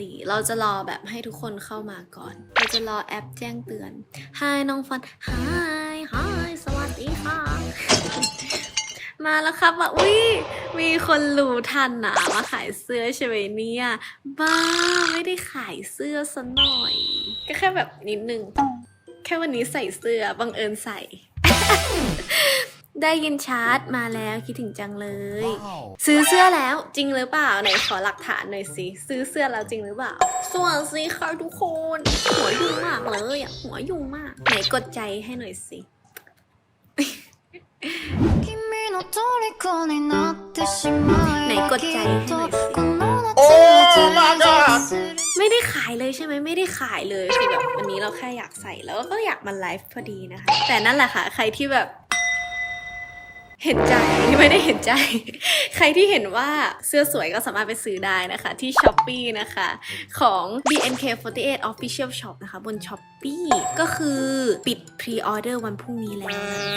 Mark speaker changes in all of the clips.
Speaker 1: ติเราจะรอแบบให้ทุกคนเข้ามาก่อน เราจะรอแอปแจ้งเตือน Hi น้องฟัน Hi Hi สวัสดีค่ะ มาแล้วครับว่าอุ้ยมีคนรู้ทันนะมาขายเสื้อใช่ไหมเนี่ยบ้าไม่ได้ขายเสื้อซะหน่อย ก็แค่แบบนิดนึง แค่วันนี้ใส่เสื้อบังเอิญใส่ ได้ยินชาร์จมาแล้วคิดถึงจังเลย ซื้อเสื้อแล้วจริงหรือเปล่าไหนขอหลักฐานหน่อยสิซื้อเสื้อแล้วจริงหรือเปล่าส่วนสิค่ะทุกคน หัวยุ่งมากเลยอะหัวยุ่งมาก ไหนกดใจให้หน่อยสิ
Speaker 2: ไหนกดใจให้หน่อยโอ้มาก้
Speaker 1: ไม่ได้ขายเลยใช่ไหมไม่ได้ขายเลยคือแบบวันนี้เราแค่อยากใส่แล้วก็อยากมาไลฟ์พอดีนะคะ แต่นั่นแหละค่ะ ใครที่แบบ เห็นใจไม่ได้เห็นใจ ใครที่เห็นว่าเสื้อสวยก็สามารถไปซื้อได้นะคะ ที่ s h อ p e e นะคะ ของ BNK48 Official Shop นะคะ บน s h อ p e e ก็คือปิดพรีออเดอร์วันพรุ่งนี้แล้ว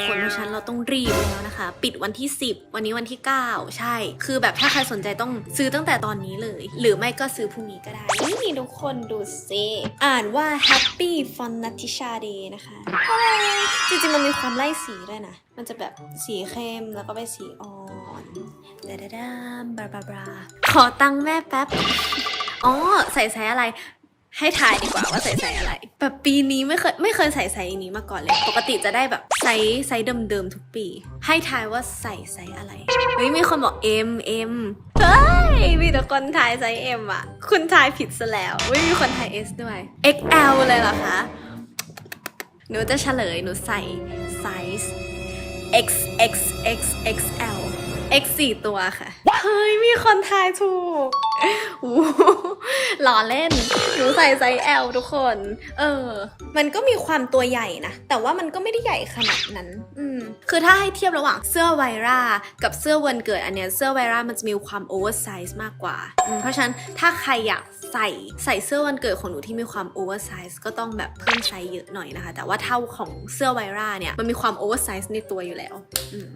Speaker 1: คนเพราะฉันเราต้องรีบแล้วนะคะ ปิดวันที่ 10 วันนี้วันที่ 9 ใช่ คือแบบถ้าใครสนใจต้องซื้อตั้งแต่ตอนนี้เลย หรือไม่ก็ซื้อพรุ่งนี้ก็ได้นี่ทุกคนดูซิอ่านว่า Happy Fun Natisha Day นะคะจริงๆมันมีความไล่สีด้วยนะมันจะแบบสีเข้มแล้วก็ไปสีอ่อนดาดาดามบราบราบราขอตังค์แม่แป๊บ อ๋อ ใส่ไซส์อะไร ให้ทายดีกว่าว่าใส่ไซส์อะไร แบบปีนี้ไม่เคยไม่เคยใส่ไซส์นี้มาก่อนเลย ปกติจะได้แบบไซส์ไซส์เดิมๆทุกปี ให้ทายว่าใส่ไซส์อะไร เฮ้ยมีคนบอก M M เฮ้ยมีแต่คนทายไซส์ M อะ คุณทายผิดซะแล้วเฮ้ยมีคนทาย S ด้วย XL เลยเหรอคะ หนูจะเฉลยหนูใส่ไซส์ X X X X L X สี่ตัวค่ะ เฮ้ย มีคนทายถูก หล้อเล่น หนูใส่ไซส์ L ทุกคน เออ มันก็มีความตัวใหญ่นะ แต่ว่ามันก็ไม่ได้ใหญ่ขนาดนั้น อืม คือถ้าให้เทียบระหว่างเสื้อไวรากับเสื้อวันเกิดอันเนี้ย เสื้อไวรามันจะมีความโอเวอร์ไซส์มากกว่า เพราะฉะนั้นถ้าใครอยากใส่ใส่เสื้อวันเกิดของหนูที่มีความโอเวอร์ไซส์ก็ต้องแบบเพิ่มไซส์เยอะหน่อยนะคะ แต่ว่าเท่าของเสื้อไวราเนี่ย มันมีความโอเวอร์ไซส์ในตัวอยู่แล้ว อืม